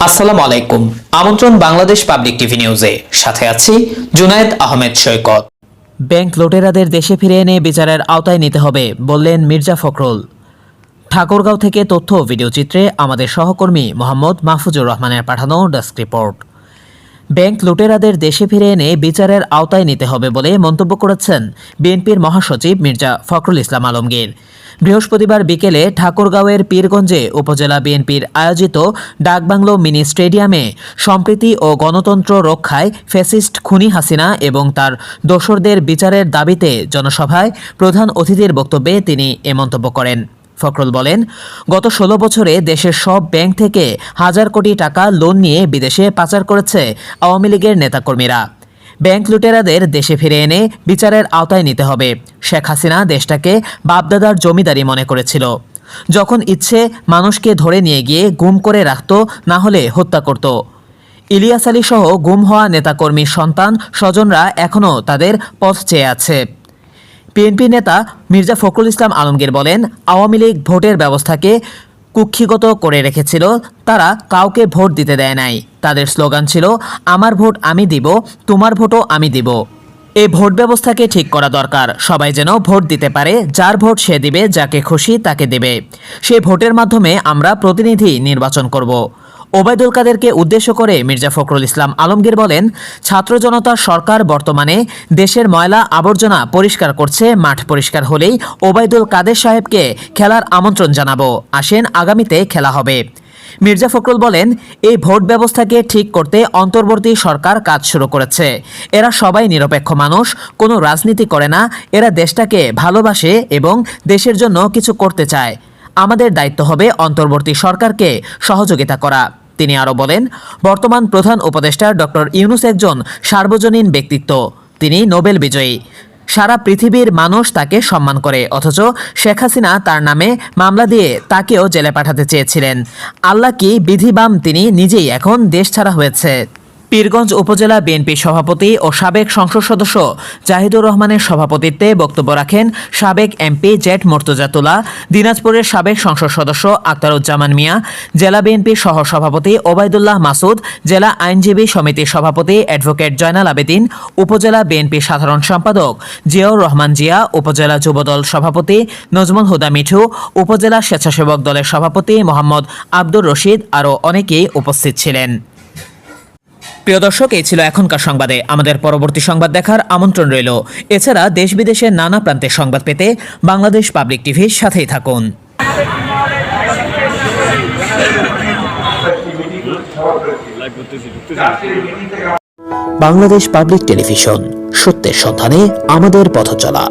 আসসালামু আলাইকুম। আমন্ত্রণ বাংলাদেশ পাবলিক টিভি নিউজে। সাথে আছি জুনায়েদ আহমেদ সৈকত। ব্যাংক লুটেরাদের দেশে ফিরে এনে বিচারের আওতায় নিতে হবে, বললেন মির্জা ফখরুল। ঠাকুরগাঁও থেকে তথ্য ভিডিও চিত্রে আমাদের সহকর্মী মোহাম্মদ মাহফুজুর রহমানের পাঠানো ডেস্ক রিপোর্ট। ব্যাংক লুটেরাদের দেশে ফিরে এনে বিচারের আওতায় নিতে হবে বলে মন্তব্য করেছেন বিএনপির মহাসচিব মির্জা ফখরুল ইসলাম আলমগীর। বৃহস্পতিবার বিকেলে ঠাকুরগাঁওয়ের পীরগঞ্জে উপজেলা বিএনপির আয়োজিত ডাকবাংলো মিনি স্টেডিয়ামে সম্প্রীতি ও গণতন্ত্র রক্ষায় ফ্যাসিস্ট খুনি হাসিনা এবং তার দোসরদের বিচারের দাবিতে জনসভায় প্রধান অতিথির বক্তব্যে তিনি এ মন্তব্য করেন। ফখরুল বলেন, গত ষোলো বছরে দেশের সব ব্যাংক থেকে হাজার কোটি টাকা লোন নিয়ে বিদেশে পাচার করেছে আওয়ামী লীগের নেতাকর্মীরা। ব্যাংক লুটেরাদের দেশে ফিরে এনে বিচারের আওতায় নিতে হবে। শেখ হাসিনা দেশটাকে বাপদাদার জমিদারি মনে করেছিল। যখন ইচ্ছে, মানুষকে ধরে নিয়ে গিয়ে গুম করে রাখত, না হলে হত্যা করত। ইলিয়াস আলী সহ গুম হওয়া নেতাকর্মীর সন্তান, স্বজনরা এখনও তাদের পথ চেয়ে আছে। বিএনপি নেতা মির্জা ফখরুল ইসলাম আলমগীর বলেন, আওয়ামী লীগ ভোটের ব্যবস্থাকে কুক্ষিগত করে রেখেছিল, তারা কাউকে ভোট দিতে দেয় নাই। তাদের স্লোগান ছিল, আমার ভোট আমি দিব, তোমার ভোটও আমি দিব। এই ভোট ব্যবস্থাকে ঠিক করা দরকার। সবাই যেন ভোট দিতে পারে, যার ভোট সে দিবে, যাকে খুশি তাকে দেবে। সেই ভোটের মাধ্যমে আমরা প্রতিনিধি নির্বাচন করব। ওবায়দুল কাদেরকে উদ্দেশ্য করে মির্জা ফখরুল ইসলাম আলমগীর বলেন, ছাত্র জনতার সরকার বর্তমানে দেশের ময়লা আবর্জনা পরিষ্কার করছে, মাঠ পরিষ্কার হলেই ওবায়দুল কাদের সাহেবকে খেলার আমন্ত্রণ জানাব। আসেন আগামীতে খেলা হবে। মির্জা ফখরুল বলেন, এই ভোট ব্যবস্থাকে ঠিক করতে অন্তর্বর্তী সরকার কাজ শুরু করেছে। এরা সবাই নিরপেক্ষ মানুষ, কোনো রাজনীতি করে না, এরা দেশটাকে ভালোবাসে এবং দেশের জন্য কিছু করতে চায়। আমাদের দায়িত্ব হবে অন্তর্বর্তী সরকারকে সহযোগিতা করা। তিনি আরও বলেন, বর্তমান প্রধান উপদেষ্টা ডক্টর ইউনুস একজন সার্বজনীন ব্যক্তিত্ব। তিনি নোবেল বিজয়ী। সারা পৃথিবীর মানুষ তাকে সম্মান করে, অথচ শেখ হাসিনা তার নামে মামলা দিয়ে তাকেও জেলে পাঠাতে চেয়েছিলেন। আল্লাহ কি বিধিবাম তিনি নিজেই এখন দেশ ছাড়া হয়েছে? পীরগঞ্জ উপজেলা বিএনপি সভাপতি ও সাবেক সংসদ সদস্য জাহিদুর রহমানের সভাপতিত্বে বক্তব্য রাখেন সাবেক এমপি জেট মোর্তজাতুলা দিনাজপুরের সাবেক সংসদ সদস্য আক্তারুজ্জামান মিয়া, জেলা বিএনপির সহ সভাপতি ওবায়দুল্লাহ মাসুদ, জেলা আইনজীবী সমিতির সভাপতি অ্যাডভোকেট জয়নাল আবেদিন, উপজেলা বিএনপি সাধারণ সম্পাদক জিয়াউর রহমান জিয়া, উপজেলা যুবদল সভাপতি নজমুল হুদা মিঠু, উপজেলা স্বেচ্ছাসেবক দলের সভাপতি মোহাম্মদ আব্দুর রশিদ আরও অনেকেই উপস্থিত ছিলেন। প্রিয় দর্শক, এই ছিল এখনকার সংবাদে। আমাদের পরবর্তী সংবাদ দেখার আমন্ত্রণ রইল। এছাড়া দেশ বিদেশের নানা প্রান্তের সংবাদ পেতে বাংলাদেশ পাবলিক টিভির সাথেই থাকুন। বাংলাদেশ পাবলিক টেলিভিশন, সত্যের সন্ধানে আমাদের পথ চলা